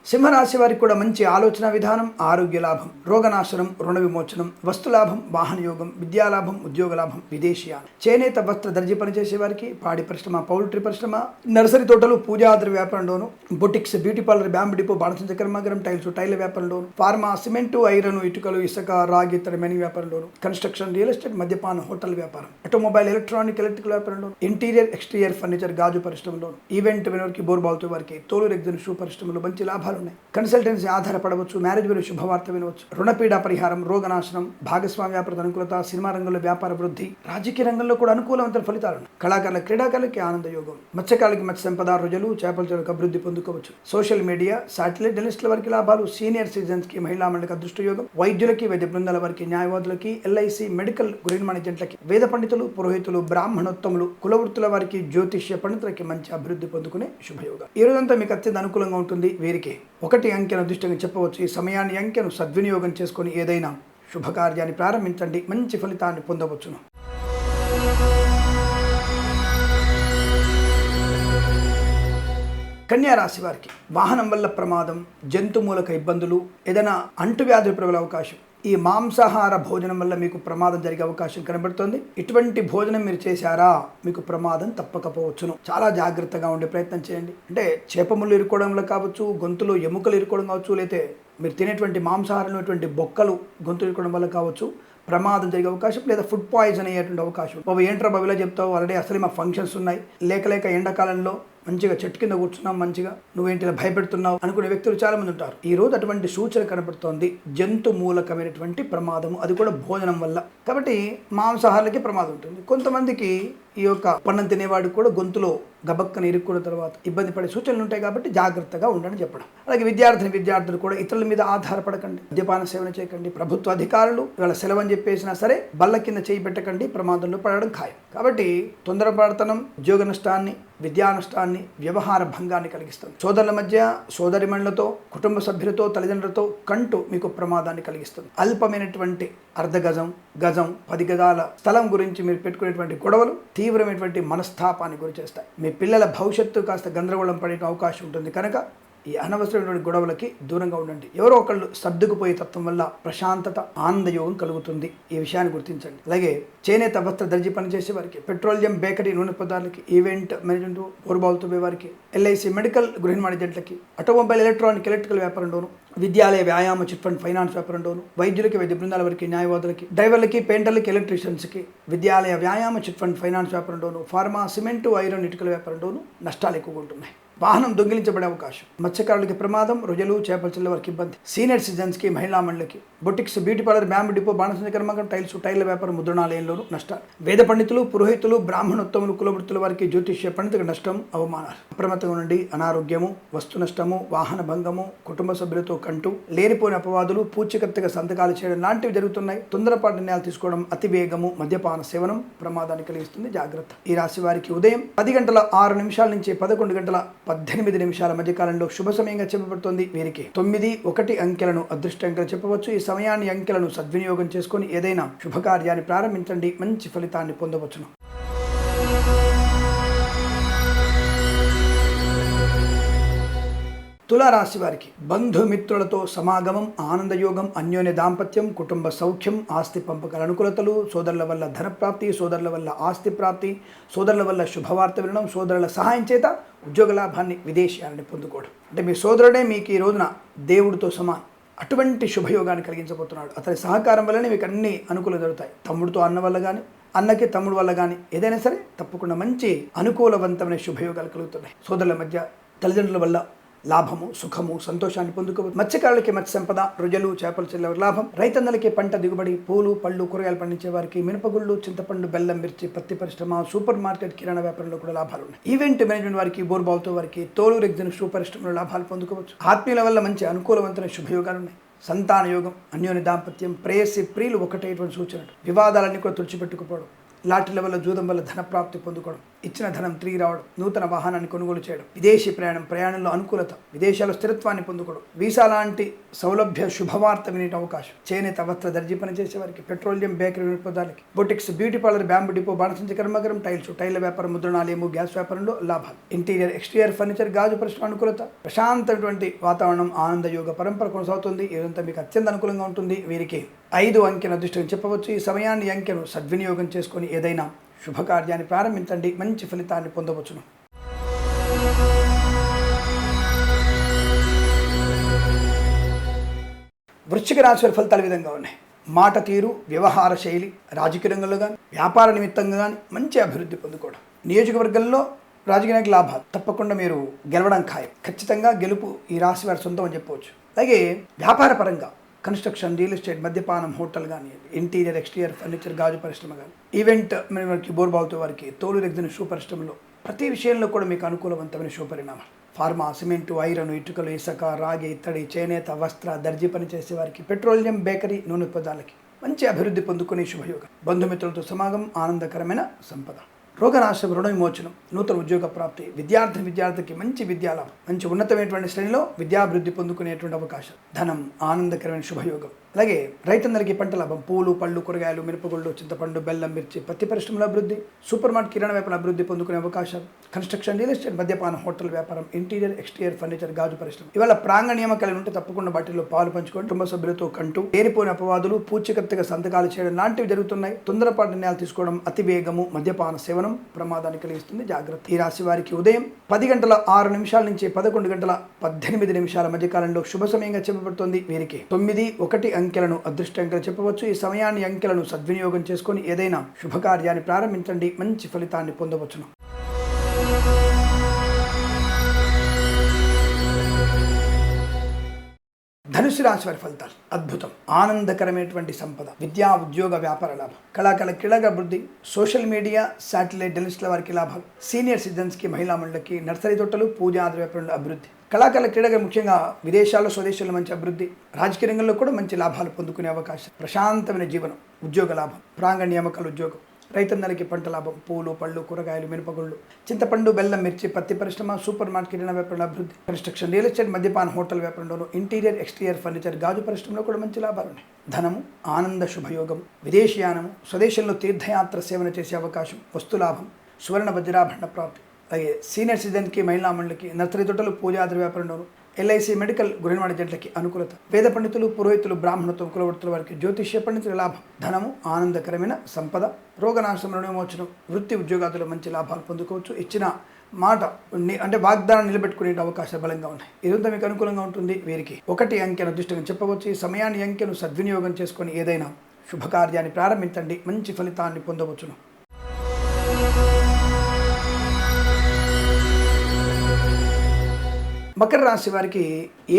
సింహరాశి వారికి కూడా మంచి ఆలోచన విధానం ఆరోగ్య లాభం రోగనాశనం రుణ విమోచనం వస్తులాభం వాహనయోగం విద్యాలాభం ఉద్యోగ లాభం విదేశీయానం చేనేత వస్త్ర దర్జీ పనిచేసే వారికి పాడి పరిశ్రమ పౌల్ట్రీ పరిశ్రమ నర్సరీ తోటలు పూజాద్రి వ్యాపారంలోను boutiques beauty parlour bamboo depot బాణసంచ కర్మాగారం టైల్స్ టైల్ వ్యాపారంలోను ఫార్మా సిమెంటు ఐరన్ ఇటుకలు ఇసుక రాగి ఇతర మెనీ వ్యాపారంలోను కన్స్ట్రక్షన్ రియల్ ఎస్టేట్ మద్యపాన హోటల్ వ్యాపారం ఆటోమొబైల్ ఎలక్ట్రానిక్ ఎలక్ట్రికల్ వ్యాపారంలో ఇంటీరియర్ ఎక్స్టీరియర్ ఫర్నిచర్ గాజు పరిశ్రమలో ఈవెంట్ వినోర్కి బోర్బాల్తో వారికి తోలు రెగ్జన్ షూ పరిశ్రమలో మంచి లాభాలు ఉన్నాయి. కన్సల్టెన్సీ ఆధారపడవచ్చు మ్యారేజ్ గురించి శుభవార్త వినవచ్చు రుణపీడ పరిహారం రోగనాశనం భాగస్వామ్య వ్యాపార అనుకూలత సినిమా రంగంలో వ్యాపార వృద్ధి రాజకీయ రంగంలో కూడా అనుకూలవంతమైన ఫలితాలు ఉన్నాయి కళాకారుల క్రీడాకారులకి ఆనంద యోగం మత్స్యకారులకి మత్స్య సంపద రుజులు చేపల చెరువులకు అభివృద్ధి పొందుకోవచ్చు. సోషల్ మీడియా శాటిలైట్ జర్నలిస్టుల వారికి లాభాలు సీనియర్ సిటిజన్స్కి మహిళా మండలికి అదృష్ట యోగం వైద్యులకి వైద్య బృందాల వారికి న్యాయవాదులకి ఎల్ఐసి మెడికల్ గురిన్మాణ జంట్లకి వేద పండితులు పురోహితులు బ్రాహ్మణోత్తములు కులవృత్తుల వారికి జ్యోతిష్య పండితులకి మంచి అభివృద్ధి పొందుకునే శుభయోగం. ఈ రోజంతా మీకు అత్యంత అనుకూలంగా ఉంటుంది వీరికి ఒకటి అంకెను అదృష్టంగా చెప్పవచ్చు. ఈ సమయాన్ని అంకెను సద్వినియోగం చేసుకొని ఏదైనా శుభకార్యాన్ని ప్రారంభించండి. మంచి ఫలితాన్ని పొందవచ్చును. కన్యా రాశి వారికి వాహనం వల్ల ప్రమాదం జంతు మూలక ఇబ్బందులు ఏదైనా అంటువ్యాధులు ప్రబల అవకాశం. ఈ మాంసాహార భోజనం వల్ల మీకు ప్రమాదం జరిగే అవకాశం కనబడుతుంది. ఇటువంటి భోజనం మీరు చేశారా? మీకు ప్రమాదం తప్పకపోవచ్చును. చాలా జాగ్రత్తగా ఉండే ప్రయత్నం చేయండి. అంటే చేపములు ఇరుకోవడంలో కావచ్చు గొంతులో ఎముకలు ఇరుకోవడం కావచ్చు లేతే మీరు తినేటువంటి మాంసాహారం బొక్కలు గొంతు ఇరుకోవడం వల్ల కావచ్చు ప్రమాదం జరిగే అవకాశం లేదా ఫుడ్ పాయిజన్ అయ్యేటువంటి అవకాశం. బాబు ఏంట్రా బాబు ఇలా చెప్తావు? ఆల్రెడీ అసలు మా ఫంక్షన్స్ ఉన్నాయి. లేక లేక ఎండాకాలంలో మంచిగా చెట్టు కింద కూర్చున్నాం మంచిగా. నువ్వేంటిలా భయపెడుతున్నావు? అనుకునే వ్యక్తులు చాలా మంది ఉంటారు. ఈ రోజు అటువంటి సూచన కనబడుతోంది జంతు మూలకమైనటువంటి ప్రమాదము. అది కూడా భోజనం వల్ల. కాబట్టి మాంసాహారాలకి ప్రమాదం ఉంటుంది. కొంతమందికి ఈ యొక్క పన్నం తినేవాడు కూడా గొంతులో గబక్కన ఇరుక్కున్న తర్వాత ఇబ్బంది పడే సూచనలు ఉంటాయి కాబట్టి జాగ్రత్తగా ఉండండి చెప్పడం. అలాగే విద్యార్థిని విద్యార్థులు కూడా ఇతరుల మీద ఆధారపడకండి. మద్యపాన సేవన చేయకండి. ప్రభుత్వ అధికారులు ఇవాళ సెలవు అని చెప్పేసినా సరే బల్ల కింద చేయి పెట్టకండి. ప్రమాదంలో పడడం ఖాయం. కాబట్టి తొందరపడతనం ఉద్యోగ నష్టాన్ని విద్యానుష్ఠాన్ని వ్యవహార భంగాన్ని కలిగిస్తుంది. సోదరుల మధ్య సోదరిమణులతో కుటుంబ సభ్యులతో తల్లిదండ్రులతో కంటూ మీకు ప్రమాదాన్ని కలిగిస్తుంది. అల్పమైనటువంటి అర్ధ గజం గజం పది గజాల స్థలం గురించి మీరు పెట్టుకునేటువంటి గొడవలు తీవ్రమైనటువంటి మనస్తాపాన్ని గురి చేస్తాయి. మీ పిల్లల భవిష్యత్తు కాస్త గందరగోళం పడే అవకాశం ఉంటుంది. కనుక ఈ అనవసరమైనటువంటి గొడవలకి దూరంగా ఉండండి. ఎవరో ఒకళ్ళు సర్దుకుపోయే తత్వం వల్ల ప్రశాంతత ఆనందయోగం కలుగుతుంది. ఈ విషయాన్ని గుర్తించండి. అలాగే చేనేత వస్త్ర దర్జీ పనిచేసే వారికి పెట్రోలియం బేకరీ నూనె పదార్థాలకి ఈవెంట్ మేనేజ్మెంట్ బోరుబావులతో వారికి ఎల్ఐసి మెడికల్ గృహ మేనేజెంట్లకి ఆటోమొబైల్ ఎలక్ట్రానిక్ ఎలక్ట్రికల్ వ్యాపారంలోను విద్యాలయ వ్యాయామ చిట్ ఫండ్ ఫైనాన్స్ వ్యాపారంలోను వైద్యులకి వైద్య బృందాల వారికి న్యాయవాదులకి డ్రైవర్లకి పెయింటర్లకి ఎలక్ట్రీషియన్స్కి విద్యాలయ వ్యాయామ చిట్ ఫండ్ ఫైనాన్స్ వ్యాపారంలోను ఫార్మా సిమెంటు ఐరన్ ఇటుకల వ్యాపారంలోను నష్టాలు ఎక్కువగా ఉంటున్నాయి. వాహనం దొంగిలించబడే అవకాశం. మత్స్యకారులకి ప్రమాదం రొయ్యలు చేపల చిల్ల వారికి ఇబ్బంది. సీనియర్ సిటిజన్స్కి మహిళా మండలికి. Boutiques beauty parlour bamboo depot బాణసంచ కర్మకం టైల్స్ టైర్ల వ్యాపారం ముద్రణాలయంలోనూ నష్టాలు. వేద పండితులు పురోహితులు బ్రాహ్మణోత్తములు కులవృత్తుల వారికి జ్యోతిష్య పండితులకు నష్టం అవమానాలు. అప్రమత్తంగా నుండి అనారోగ్యము వస్తు నష్టము వాహన భంగము కుటుంబ సభ్యులతో కంటూ లేనిపోయిన అపవాదులు పూచికత్తుగా సంతకాలు చేయడం లాంటివి జరుగుతున్నాయి. తొందరపాటు నిర్ణయాలు తీసుకోవడం అతివేగము మద్యపాన సేవనం ప్రమాదాన్ని కలిగిస్తుంది. జాగ్రత్త. ఈ రాశి వారికి ఉదయం పది గంటల ఆరు నిమిషాల నుంచి పదకొండు గంటల పద్దెనిమిది నిమిషాల మధ్యకాలంలో శుభ సమయంగా చెప్పబడుతోంది వీరికి. తొమ్మిది ఒకటి అంకెలను అదృష్టంగా చెప్పవచ్చు. ఈ సమయాన్ని అంకెలను సద్వినియోగం చేసుకొని ఏదైనా శుభకార్యాన్ని ప్రారంభించండి. మంచి ఫలితాన్ని పొందవచ్చును. తులారాశి వారికి బంధుమిత్రులతో సమాగమం ఆనందయోగం అన్యోన్య దాంపత్యం కుటుంబ సౌఖ్యం ఆస్తి పంపకాల అనుకూలతలు సోదరుల వల్ల ధనప్రాప్తి సోదరుల వల్ల ఆస్తి ప్రాప్తి సోదరుల వల్ల శుభవార్త వినడం సోదరుల సహాయం చేత ఉద్యోగ లాభాన్ని విదేశీయాలని పొందుకోవడం. అంటే మీ సోదరుడే మీకు ఈ రోజున దేవుడితో సమానం. అటువంటి శుభయోగాన్ని కలిగించబోతున్నాడు. అతని సహకారం వల్లనే మీకు అన్ని అనుకూలం జరుగుతాయి. తమ్ముడితో అన్న వల్ల కానీ అన్నకి తమ్ముడు వల్ల కానీ ఏదైనా సరే తప్పకుండా మంచి అనుకూలవంతమైన శుభయోగాలు కలుగుతున్నాయి. సోదరుల మధ్య తల్లిదండ్రుల వల్ల లాభము సుఖము సంతోషాన్ని పొందుకోవచ్చు మత్స్యకారులకి మత్స్య సంపద రొయ్యలు చేపలు చెల్లెవ లాభం. రైతన్నలకి పంట దిగుబడి పూలు పళ్ళు కూరగాయలు పండించే వారికి మినపగుళ్ళు చింతపండు బెల్లం మిర్చి పత్తి పరిశ్రమ సూపర్ మార్కెట్ కిరాణా వ్యాపారంలో కూడా లాభాలు ఉన్నాయి. ఈవెంట్ మేనేజ్మెంట్ వారికి బోర్బాల్తో వారికి తోలు రెగ్జిన్ షూ పరిశ్రమలో లాభాలు పొందుకోవచ్చు. ఆత్మీయుల వల్ల మంచి అనుకూలవంతమైన శుభయోగాలు ఉన్నాయి సంతాన యోగం అన్యోన్య దాంపత్యం ప్రేయసి ప్రియులు ఒకటేటువంటి సూచనలు. వివాదాలన్నీ కూడా తుడిచిపెట్టుకుపోవడం. లాటరీల వల్ల జూదం వల్ల ధన ప్రాప్తి పొందుకోవడం ఇచ్చిన ధనం తిరిగి రావడం నూతన వాహనాన్ని కొనుగోలు చేయడం విదేశీ ప్రయాణం ప్రయాణంలో అనుకూలత విదేశాల్లో స్థిరత్వాన్ని పొందుకోవడం వీసా లాంటి సౌలభ్య శుభవార్త వినే అవకాశం చేనేత వస్త్ర దర్జీ పనిచేసే వారికి petroleum bakery పదాలకి boutiques beauty parlour bamboo depot బాణసంచ కర్మకరం టైల్స్ టైల్ వ్యాపారం ముద్రణాలయము గ్యాస్ వ్యాపారంలో లాభాలు. ఇంటీరియర్ ఎక్స్టీరియర్ ఫర్నిచర్ గాజు పరిశ్రమ అనుకూలత ప్రశాంతమైనటువంటి వాతావరణం ఆనంద యోగ పరంపర కొనసాగుతుంది ఇదంతా మీకు అత్యంత అనుకూలంగా ఉంటుంది వీరికి ఐదు అంకెను అదృష్టం చెప్పవచ్చు. ఈ సమయాన్ని అంకెను సద్వినియోగం చేసుకొని ఏదైనా శుభకార్యాన్ని ప్రారంభించండి. మంచి ఫలితాన్ని పొందవచ్చును. వృశ్చిక రాశి వారి ఫలితాలు విధంగా ఉన్నాయి. మాట తీరు వ్యవహార శైలి రాజకీయ రంగంలో కానీ వ్యాపార నిమిత్తంగా కానీ మంచి అభివృద్ధి పొందుకోవడం. నియోజకవర్గంలో రాజకీయ నాయకుల లాభాలు. తప్పకుండా మీరు గెలవడం ఖాయం. ఖచ్చితంగా గెలుపు ఈ రాశి వారి సొంతం అని చెప్పవచ్చు. అలాగే వ్యాపార పరంగా కన్స్ట్రక్షన్ రియల్ ఎస్టేట్ మద్యపానం హోటల్ కానీ ఇంటీరియర్ ఎక్స్టీరియర్ ఫర్నిచర్ గాజు పరిశ్రమ కానీ ఈవెంట్ మన బోర్బావుతో వారికి తోలు రెగ్జిన షూ పరిశ్రమలో ప్రతి విషయంలో కూడా మీకు అనుకూలవంతమైన షూ పరిణామాలు ఫార్మా సిమెంటు ఐరన్ ఇటుకలు ఇసుక రాగి ఇత్తడి చేనేత వస్త్ర దర్జీ పని చేసే వారికి పెట్రోలియం బేకరీ నూనె పదాలకి మంచి అభివృద్ధి పొందుకునే శుభయోగం. బంధుమిత్రులతో సమాగం ఆనందకరమైన సంపద. రోగనాశం రుణ విమోచనం నూతన ఉద్యోగ ప్రాప్తి విద్యార్థి విద్యార్థికి మంచి విద్యాలాభం మంచి ఉన్నతమైనటువంటి శ్రేణిలో విద్యాభివృద్ధి పొందుకునేటువంటి అవకాశం. ధనం ఆనందకరమైన శుభయోగం. అలాగే రైతన్నలకి పంట లాభం. పూలు పళ్ళు కూరగాయలు మిరపగుళ్ళు చింతపండు బెల్లం మిర్చి పత్తి పరిశ్రమల అభివృద్ధి. సూపర్ మార్కెట్ కిరాణా వ్యాపారం అభివృద్ధి పొందుకునే అవకాశం. కన్స్ట్రక్షన్ రియల్ ఎస్టేట్ మద్యపాన హోటల్ వ్యాపారం ఇంటీరియర్ ఎక్స్టీరియర్ ఫర్నిచర్ గాజు పరిశ్రమ. ఇవాళ ప్రాంగ నియామకాలు ఉంటే తప్పకుండా వాటిలో పాలు పంచుకొని కుటుంబ సభ్యులతో కంటూ ఏరిపోయిన అపవాదులు పూచికత్తుగా సంతకాలు చేయడం లాంటివి జరుగుతున్నాయి. తొందరపాటు నిర్ణయాలు తీసుకోవడం అతివేగము మద్యపాన సేవనం ప్రమాదాన్ని కలిగిస్తుంది. జాగ్రత్త. ఈ రాశి వారికి ఉదయం పది గంటల ఆరు నిమిషాల నుంచి పదకొండు గంటల పద్దెనిమిది నిమిషాల మధ్య కాలంలో శుభ సమయంగా చెప్పబడుతుంది. వీరికి తొమ్మిది ఒకటి అంకెలను అదృష్ట అంకెలు చెప్పవచ్చు. ఈ సమయాన్ని అంకెలను సద్వినియోగం చేసుకొని ఏదైనా శుభకార్యాన్ని ప్రారంభించండి. మంచి ఫలితాన్ని పొందవచ్చును. ధనుసు రాశి వారి ఫలితాలు. అద్భుతం. ఆనందకరమైనటువంటి సంపద విద్యా ఉద్యోగ వ్యాపార లాభం. కళాకళ కీలక అభివృద్ధి సోషల్ మీడియా శాటిలైట్ డెలిస్ట్ల వారికి లాభాలు. సీనియర్ సిటిజన్స్కి మహిళా మండలికి నర్సరీ తోటలు పూజాది వ్యాపారంలో అభివృద్ధి. కళాకళ క్రీడగా ముఖ్యంగా విదేశాల్లో స్వదేశాల్లో మంచి అభివృద్ధి రాజకీయ రంగంలో కూడా మంచి లాభాలు పొందుకునే అవకాశం ప్రశాంతమైన జీవనం ఉద్యోగ లాభం ప్రాంగణ నియామకాల ఉద్యోగం రైతన్నలకి పంట లాభం పూలు పళ్ళు కూరగాయలు మినపగుళ్ళు చింతపండు బెల్లం మిర్చి పత్తి పరిశ్రమ సూపర్ మార్కెట్ వ్యాపారంలో అభివృద్ధి కన్స్ట్రక్షన్ రియల్ ఎస్టేట్ మద్యపాన హోటల్ వ్యాపారంలోను ఇంటీరియర్ ఎక్స్టీరియర్ ఫర్నిచర్ గాజు పరిశ్రమలో కూడా మంచి లాభాలు ఉన్నాయి. ధనము ఆనంద శుభయోగం విదేశీయానము స్వదేశంలో తీర్థయాత్ర సేవన చేసే అవకాశం వస్తులాభం సువర్ణ వజ్రాభరణ ప్రాప్తి. అలాగే సీనియర్ సిటిజన్కి మహిళా మండలికి నర్సరీ తోటలు పూజాద్రి వ్యాపారంలోను ఎల్ఐసి మెడికల్ గురినవాడి జంటలకి అనుకూలత. వేద పండితులు పురోహితులు బ్రాహ్మణత్వం కులవృత్తుల వారికి జ్యోతిష్య పండితుల లాభం ధనము ఆనందకరమైన సంపద రోగనాశనం విమోచనం వృత్తి ఉద్యోగాదులు మంచి లాభాలు పొందుకోవచ్చు. ఇచ్చిన మాట అంటే వాగ్దానం నిలబెట్టుకునే అవకాశాలు బలంగా ఉన్నాయి. ఇదంతా మీకు అనుకూలంగా ఉంటుంది. వీరికి ఒకటి అంకెను అదృష్టంగా చెప్పవచ్చు. ఈ సమయాన్ని అంకెను సద్వినియోగం చేసుకొని ఏదైనా శుభకార్యాన్ని ప్రారంభించండి. మంచి ఫలితాన్ని పొందవచ్చును. మకర రాశి వారికి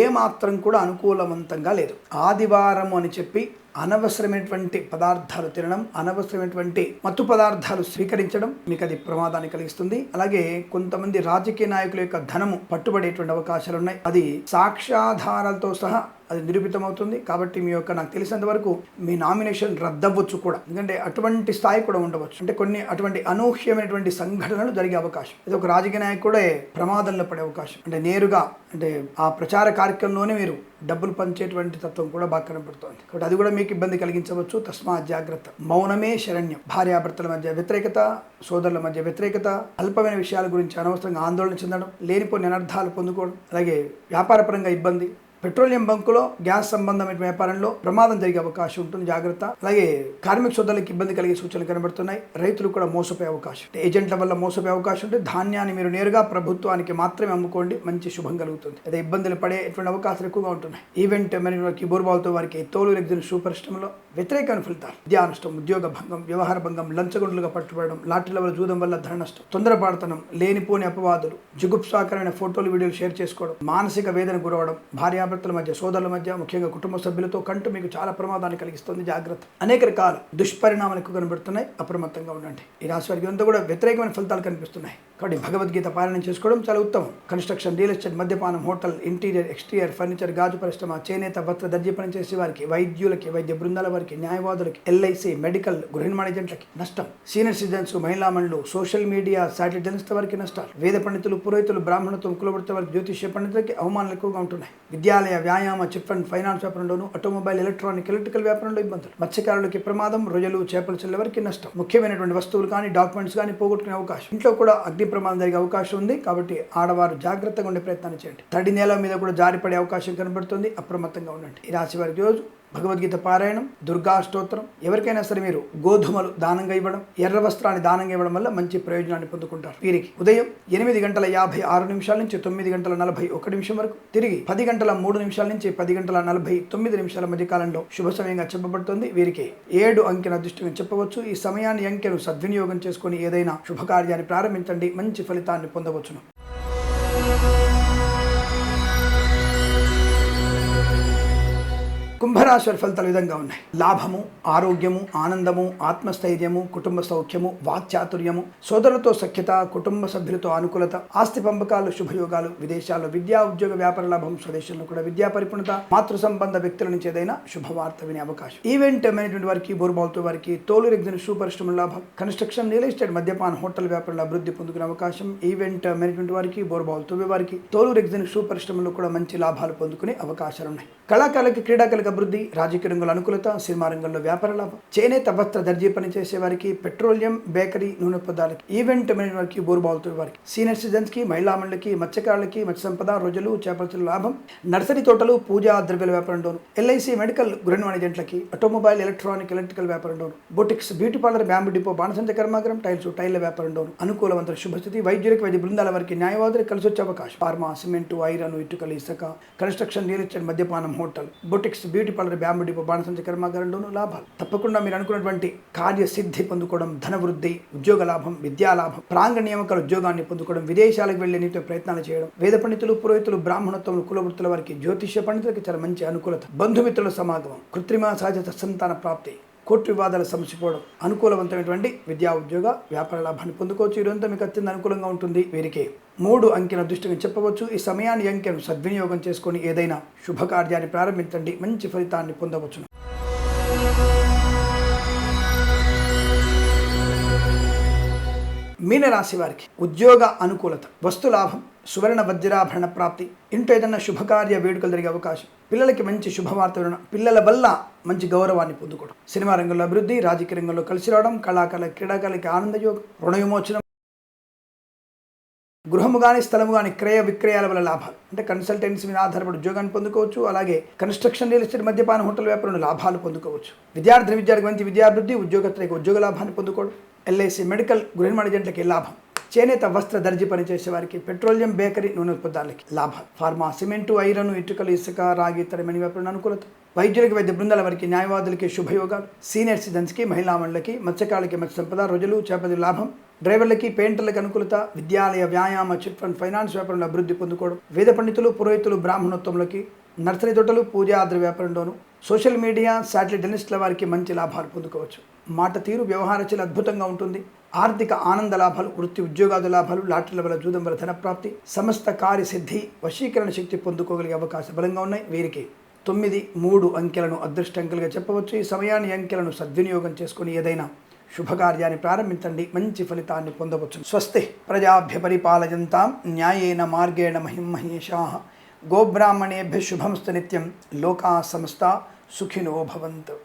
ఏమాత్రం కూడా అనుకూలవంతంగా లేదు. ఆదివారం అని చెప్పి అనవసరమైనటువంటి పదార్థాలు తినడం అనవసరమైనటువంటి మత్తు పదార్థాలు స్వీకరించడం మీకు అది ప్రమాదాన్ని కలిగిస్తుంది. అలాగే కొంతమంది రాజకీయ నాయకుల యొక్క ధనము పట్టుబడేటువంటి అవకాశాలు ఉన్నాయి అది సాక్ష్యాధారాలతో సహా అది నిరూపితమవుతుంది. కాబట్టి మీ యొక్క నాకు తెలిసినంత వరకు మీ నామినేషన్ రద్దవ్వచ్చు కూడా. ఎందుకంటే అటువంటి స్థాయి కూడా ఉండవచ్చు. అంటే కొన్ని అటువంటి అనూహ్యమైనటువంటి సంఘటనలు జరిగే అవకాశం. ఇది ఒక రాజకీయ నాయకుడే ప్రమాదంలో పడే అవకాశం. అంటే నేరుగా అంటే ఆ ప్రచార కార్యక్రమంలోనే మీరు డబ్బులు పంచేటువంటి తత్వం కూడా బాగా కనబడుతోంది. కాబట్టి అది కూడా మీకు ఇబ్బంది కలిగించవచ్చు. తస్మా జాగ్రత్త. మౌనమే శరణ్యం. భార్యాభర్తల మధ్య వ్యతిరేకత సోదరుల మధ్య వ్యతిరేకత అల్పమైన విషయాల గురించి అనవసరంగా ఆందోళన చెందడం లేనిపోయిన అనర్థాలు పొందుకోవడం అలాగే వ్యాపారపరంగా ఇబ్బంది పెట్రోలియం బంకులో గ్యాస్ సంబంధమైన వ్యాపారంలో ప్రమాదం జరిగే అవకాశం ఉంటుంది జాగ్రత్త. అలాగే కార్మిక సోదరులకు ఇబ్బంది కలిగే సూచనలు కనబడుతున్నాయి. రైతులు కూడా మోసపోయే అవకాశం అంటే ఏజెంట్ల వల్ల మోసపోయే అవకాశం ఉంటుంది ధాన్యాన్ని మీరు నేరుగా ప్రభుత్వానికి మాత్రమే అమ్ముకోండి. మంచి శుభం కలుగుతుంది. అదే ఇబ్బందులు పడేటువంటి అవకాశాలు ఎక్కువగా ఉంటున్నాయి. ఈవెంట్ మేనేజ్మెంట్ బోర్బాల్తో వారికి తోలు రెగ్జిన సూపరిశ్రమలో పరిశ్రమలో వ్యతిరేకమైన ఫలితాలు. విద్యా నష్టం ఉద్యోగ భంగం వ్యవహార భంగం లంచగొండలుగా పట్టుబడడం లాటరీ లెవెల్ జూదం వల్ల ధన నష్టం తొందరపాడుతనం లేనిపోని అపవాదులు జుగుప్సాకరమైన ఫోటోలు వీడియోలు షేర్ చేసుకోవడం మానసిక వేదన గురవడం భార్యాభర్తల మధ్య సోదరుల మధ్య ముఖ్యంగా కుటుంబ సభ్యులతో కంటూ మీకు చాలా ప్రమాదాన్ని కలిగిస్తుంది. జాగ్రత్త. అనేక రకాల దుష్పరిణామాలు ఎక్కువ కనబడుతున్నాయి. అప్రమత్తంగా ఉండండి. ఈ రాశి వారికి అంతా కూడా వ్యతిరేకమైన ఫలితాలు కనిపిస్తున్నాయి. కాబట్టి భగవద్గీత పాలన చేసుకోవడం చాలా ఉత్తమం. కన్స్ట్రక్షన్ రియల్ ఎస్టేట్ మద్యపానం హోటల్ ఇంటీరియర్ ఎక్స్టీరియర్ ఫర్నిచర్ గాజు పరిశ్రమ చేనేత వస్త్ర దర్జీ పనిచేసే వారికి వైద్యులకి వైద్య బృందాల వారికి న్యాయవాదులకి ఎల్ఐసి మెడికల్ గృహ నిర్మాణ ఏజెంట్లకి నష్టం. సీనియర్ సిటిజన్స్ మహిళా మండలు సోషల్ మీడియా శాటిలైట్ జర్నలిస్ట్ వారికి నష్టాలు. వేద పండితులు పురోహితులు బ్రాహ్మణత్వం కులబడితే వారికి జ్యోతిష్య పండితులకి అవమానాలు ఎక్కువగా ఉంటున్నాయి. కార్యాలయ వ్యాయామ చిట్ ఫండ్ ఫైనాన్స్ వ్యాపారంలోను ఆటోమొబైల్ ఎలక్ట్రానిక్ ఎలక్ట్రికల్ వ్యాపారంలో ఇబ్బందులు. మత్స్యకారులకి ప్రమాదం రొయ్యలు చేపలు చెల్లెవరికి నష్టం. ముఖ్యమైనటువంటి వస్తువులు కానీ డాక్యుమెంట్స్ కానీ పోగొట్టుకునే అవకాశం. ఇంట్లో కూడా అగ్ని ప్రమాదం జరిగే అవకాశం ఉంది కాబట్టి ఆడవారు జాగ్రత్తగా ఉండే ప్రయత్నాన్ని చేయండి. తడి నేల మీద కూడా జారిపడే అవకాశం కనబడుతుంది. అప్రమత్తంగా ఉండండి. ఈ రాశి వారికి రోజు భగవద్గీత పారాయణం దుర్గా స్తోత్రం ఎవరికైనా సరే మీరు గోధుమలు దానంగా ఇవ్వడం ఎర్ర వస్త్రాన్ని దానంగా ఇవ్వడం వల్ల మంచి ప్రయోజనాన్ని పొందుకుంటారు. వీరికి ఉదయం ఎనిమిది గంటల యాభై ఆరు నిమిషాల నుంచి తొమ్మిది గంటల నలభై ఒక నిమిషం వరకు తిరిగి పది గంటల మూడు నిమిషాల నుంచి పది గంటల నలభై తొమ్మిది నిమిషాల మధ్య కాలంలో శుభ సమయంగా చెప్పబడుతుంది. వీరికి ఏడు అంకెన అదృష్టంగా చెప్పవచ్చు. ఈ సమయాన్ని అంకెను సద్వినియోగం చేసుకుని ఏదైనా శుభకార్యాన్ని ప్రారంభించండి. మంచి ఫలితాన్ని పొందవచ్చును. కుంభరాశి వారి ఫలితాలు విధంగా ఉన్నాయి. లాభము ఆరోగ్యము ఆనందము ఆత్మస్థైర్యము కుటుంబ సౌఖ్యము వాక్చాతుర్యము సోదరులతో సఖ్యత కుటుంబ సభ్యులతో అనుకూలత ఆస్తి పంపకాలు శుభయోగాలు విదేశాల్లో విద్యా ఉద్యోగ వ్యాపార లాభం స్వదేశంలో కూడా విద్యా పరిపూర్ణత మాతృ సంబంధ వ్యక్తుల నుంచి ఏదైనా శుభవార్త వినే అవకాశం. ఈవెంట్ మేనేజ్మెంట్ వారికి బోర్బాల్తో వారికి తోలు రెగ్జిన షూ పరిశ్రమ లాభం కన్స్ట్రక్షన్ రియల్ ఎస్టేట్ మద్యపాన హోటల్ వ్యాపారంలో అభివృద్ధి పొందుకునే అవకాశం ఈవెంట్ మేనేజ్మెంట్ వారికి బోర్బాల్తో వారికి తోలు రెగ్జిన షూ పరిశ్రమలో కూడా మంచి లాభాలు పొందుకునే అవకాశాలు ఉన్నాయి కళాకారులకి క్రీడాకారులకు అభివృద్ధి రాజకీయ రంగంలో అనుకూలత సినిమా రంగంలో వ్యాపార లాభం. చేనేత వస్త్ర దర్జీ పనిచేసే వారికి పెట్రోలియం బేకరీ నూనె పదార్థాలకి ఈవెంట్ మేనేజ్ వారికి బోరుబావుతున్న వారికి సీనియర్ సిటిజన్స్కి మహిళా మండలికి మత్స్యకారులకి మత్స్య సంపద రోజులు చేపల లాభం. నర్సరీ తోటలు పూజా ద్రవ్యాల వ్యాపారంలోను ఎల్ఐసి మెడికల్ గృహ వాణిజ్యంట్లకి automobile electronic electrical వ్యాపారంలోను boutiques beauty parlour bamboo depot బాణసంచ కర్మాగారం టైల్స్ టైల్ వ్యాపారంలోను అనుకూలవంతుల శుభస్థితి వైద్యులకు వైద్య బృందాల వారికి న్యాయవాదులకు కలిసి వచ్చే అవకాశం. ఫార్మా సిమెంట్ ఐరన్ ఇటుకలు ఇసుక కన్స్ట్రక్షన్ రియల్ ఎస్టేట్ మద్యపానం hotel. Boutiques beauty parlour bamboo depot బాణసంచ కర్మాగారంలోనూ లాభాలు. తప్పకుండా మీరు అనుకున్నటువంటి కార్యసిద్ధి పొందుకోవడం ధన వృద్ధి ఉద్యోగ లాభం విద్యా లాభం ప్రాంగ నియామకాల ఉద్యోగాన్ని పొందుకోవడం విదేశాలకు వెళ్ళే నిత్య ప్రయత్నాలు చేయడం వేద పండితులు పురోహితులు బ్రాహ్మణత్వం కులవృత్తుల వారికి జ్యోతిష్య పండితులకి చాలా మంచి అనుకూలత. బంధుమిత్రుల సమాగమం కృత్రిమ సహజ సంతాన ప్రాప్తి కోర్టు వివాదాలు సమసిపోవడం అనుకూలవంతమైనటువంటి విద్యా ఉద్యోగ వ్యాపార లాభాన్ని పొందుకోవచ్చు. ఇదంతా మీకు అత్యంత అనుకూలంగా ఉంటుంది వీరికి. మూడు అంకెల దృష్టిగా చెప్పవచ్చు. ఈ సమయాన్ని అంకెను సద్వినియోగం చేసుకొని ఏదైనా శుభకార్యాన్ని ప్రారంభించండి. మంచి ఫలితాన్ని పొందవచ్చును. మీనరాశి వారికి ఉద్యోగ అనుకూలత వస్తు లాభం సువర్ణ వజ్రాభరణ ప్రాప్తి ఇంట్లో ఏదైనా శుభకార్య వేడుకలు జరిగే అవకాశం పిల్లలకి మంచి శుభవార్త వినడం పిల్లల వల్ల మంచి గౌరవాన్ని పొందుకోవడం. సినిమా రంగంలో అభివృద్ధి రాజకీయ రంగంలో కలిసి రావడం కళాకాల క్రీడాకాలకి ఆనందయోగం రుణ విమోచనం గృహము కానీ స్థలము కానీ క్రయ విక్రయాల వల్ల లాభాలు. అంటే కన్సల్టెన్సీ మీద ఆధారపడి ఉద్యోగాన్ని పొందుకోవచ్చు అలాగే కన్స్ట్రక్షన్ రియల్ ఎస్టేట్ మద్యపాన హోటల్ వ్యాపారంలో లాభాలు పొందుకోవచ్చు. విద్యార్థి విద్యార్థి మంచి విద్యాభివృద్ధి ఉద్యోగస్తులకు ఉద్యోగ లాభాన్ని పొందుకోవడం. ఎల్ఐసి మెడికల్ గృహ మేనేజెంట్లకి లాభం. చేనేత వస్త్ర దర్జీ పనిచేసే వారికి పెట్రోలియం బేకరీ నూనె ఉత్పత్తులకి లాభం. ఫార్మా సిమెంటు ఐరన్ ఇటుకలు ఇసుక రాగి ఇతరమైన వ్యాపారం అనుకూలత. వైద్యులకి వైద్య బృందాల వారికి న్యాయవాదులకి శుభయోగాలు. సీనియర్ సిటిజన్స్కి మహిళా మండలకి మత్స్యకారులకి మత్స్య సంపద రోజులు చేపది లాభం. డ్రైవర్లకి పెయింటర్లకు అనుకూలత. విద్యాలయ వ్యాయామ చిట్ ఫండ్ ఫైనాన్స్ వ్యాపారంలో అభివృద్ధి పొందుకోవడం. వేద పండితులు పురోహితులు బ్రాహ్మణోత్వంలోకి నర్సరీ తోటలు పూజాద్ర వ్యాపారంలోను సోషల్ మీడియా శాటిలైట్ జర్నలిస్టుల వారికి మంచి లాభాలు పొందుకోవచ్చు. మాట తీరు వ్యవహార చర్యలు అద్భుతంగా ఉంటుంది. ఆర్థిక ఆనంద లాభాలు వృత్తి ఉద్యోగాది లాభాలు లాటరీల వల్ల జూదం వల్ల ధనప్రాప్తి సమస్త కార్యసిద్ధి వశీకరణ శక్తి పొందుకోగలిగే అవకాశం బలంగా ఉన్నాయి. వీరికి తొమ్మిది మూడు అంకెలను అదృష్ట అంకెలుగా చెప్పవచ్చు. ఈ సమయాన్ని అంకెలను సద్వినియోగం చేసుకుని ఏదైనా శుభకార్యాన్ని ప్రారంభించండి. మంచి ఫలితాన్ని పొందవచ్చు. స్వస్తి ప్రజాభ్య పరిపాలయంతాం న్యాయేన మార్గేణ మహిం మహేషా గోబ్రాహ్మణేభ్య శుభంస్తు నిత్యం లోకా సమస్త సుఖినో భవంతు.